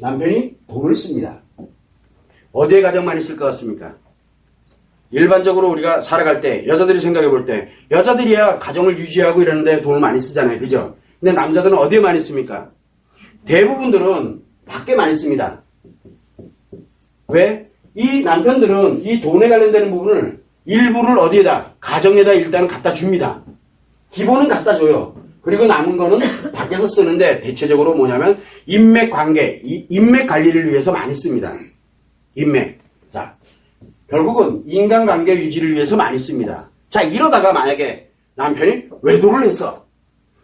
남편이 돈을 씁니다. 어디에 많이 쓸 것 같습니까? 일반적으로 우리가 살아갈 때 여자들이 생각해 볼 때 여자들이야 가정을 유지하고 이러는데 돈을 많이 쓰잖아요. 그죠? 근데 남자들은 어디에 많이 씁니까? 대부분들은 밖에 많이 씁니다. 왜? 이 남편들은 이 돈에 관련되는 부분을 일부를 어디에다 가정에다 일단 갖다 줍니다. 기본은 갖다 줘요. 그리고 남은 거는 밖에서 쓰는데 대체적으로 뭐냐면 인맥 관계, 이- 인맥 관리를 위해서 많이 씁니다. 인맥. 자, 결국은 인간관계 유지를 위해서 많이 씁니다. 자, 이러다가 만약에 남편이 외도를 했어.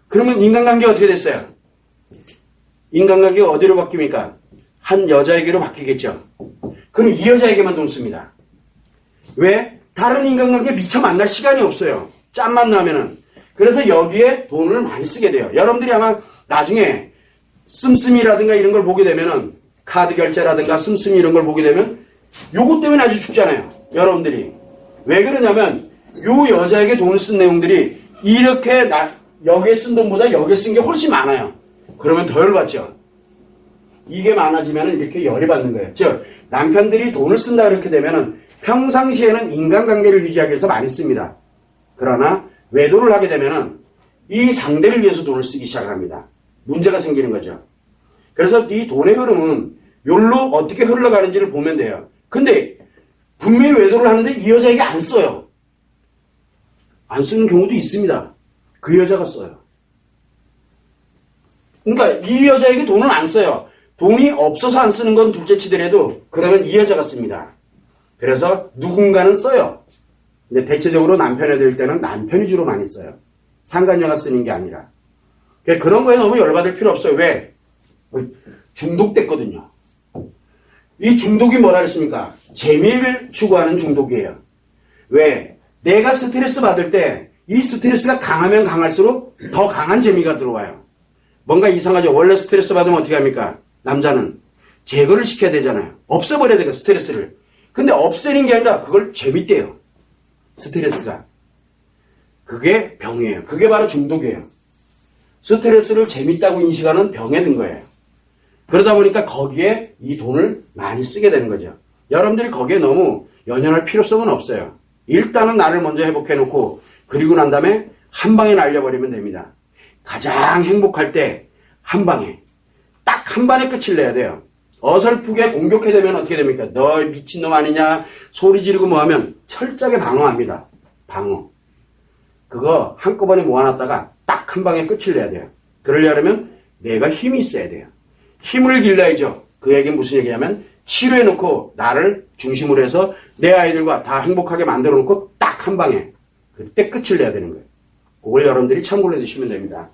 그러면 인간관계 어떻게 됐어요? 인간관계가 어디로 바뀝니까? 한 여자에게로 바뀌겠죠. 그럼 이 여자에게만 돈 씁니다. 왜? 다른 인간관계 미처 만날 시간이 없어요. 짬만 나면은. 그래서 여기에 돈을 많이 쓰게 돼요. 여러분들이 아마 나중에 씀씀이라든가 이런 걸 보게 되면은 카드 결제라든가 씀씀이 이런 걸 보게 되면 요것 때문에 아주 죽잖아요. 여러분들이. 왜 그러냐면 요 여자에게 돈을 쓴 내용들이 이렇게 나, 여기에 쓴 돈보다 여기에 쓴 게 훨씬 많아요. 그러면 더 열받죠. 이게 많아지면 이렇게 열이 받는 거예요. 즉, 남편들이 돈을 쓴다 그렇게 되면은 평상시에는 인간관계를 유지하기 위해서 많이 씁니다. 그러나 외도를 하게 되면은 이 상대를 위해서 돈을 쓰기 시작합니다. 문제가 생기는 거죠. 그래서 이 돈의 흐름은 요로 어떻게 흘러가는지를 보면 돼요. 근데 분명히 외도를 하는데 이 여자에게 안 써요. 안 쓰는 경우도 있습니다. 그 여자가 써요. 그러니까 이 여자에게 돈을 안 써요. 돈이 없어서 안 쓰는 건 둘째 치더라도 그러면 이 여자가 씁니다. 그래서 누군가는 써요. 근데 대체적으로 남편에 될 때는 남편이 주로 많이 써요. 상간녀가 쓰는 게 아니라. 그러니까 그런 거에 너무 열받을 필요 없어요. 왜? 중독됐거든요. 이 중독이 뭐라 그랬습니까? 재미를 추구하는 중독이에요. 왜? 내가 스트레스 받을 때 이 스트레스가 강하면 강할수록 더 강한 재미가 들어와요. 뭔가 이상하죠. 원래 스트레스 받으면 어떻게 합니까? 남자는 제거를 시켜야 되잖아요. 없애버려야 돼요. 스트레스를. 근데 없애는 게 아니라 그걸 재밌대요. 스트레스가. 그게 병이에요. 그게 바로 중독이에요. 스트레스를 재밌다고 인식하는 병에 든 거예요. 그러다 보니까 거기에 이 돈을 많이 쓰게 되는 거죠. 여러분들이 거기에 너무 연연할 필요성은 없어요. 일단은 나를 먼저 회복해놓고 그리고 난 다음에 한 방에 날려버리면 됩니다. 가장 행복할 때 한 방에 딱 한 방에 끝을 내야 돼요. 어설프게 공격해 되면 어떻게 됩니까? 너 미친놈 아니냐 소리 지르고 뭐 하면 철저하게 방어합니다. 방어. 그거 한꺼번에 모아놨다가 딱 한 방에 끝을 내야 돼요. 그러려면 내가 힘이 있어야 돼요. 힘을 길러야죠. 그 얘기는 무슨 얘기냐면 치료해놓고 나를 중심으로 해서 내 아이들과 다 행복하게 만들어 놓고 딱 한 방에 그때 끝을 내야 되는 거예요. 그걸 여러분들이 참고로 해두시면 됩니다.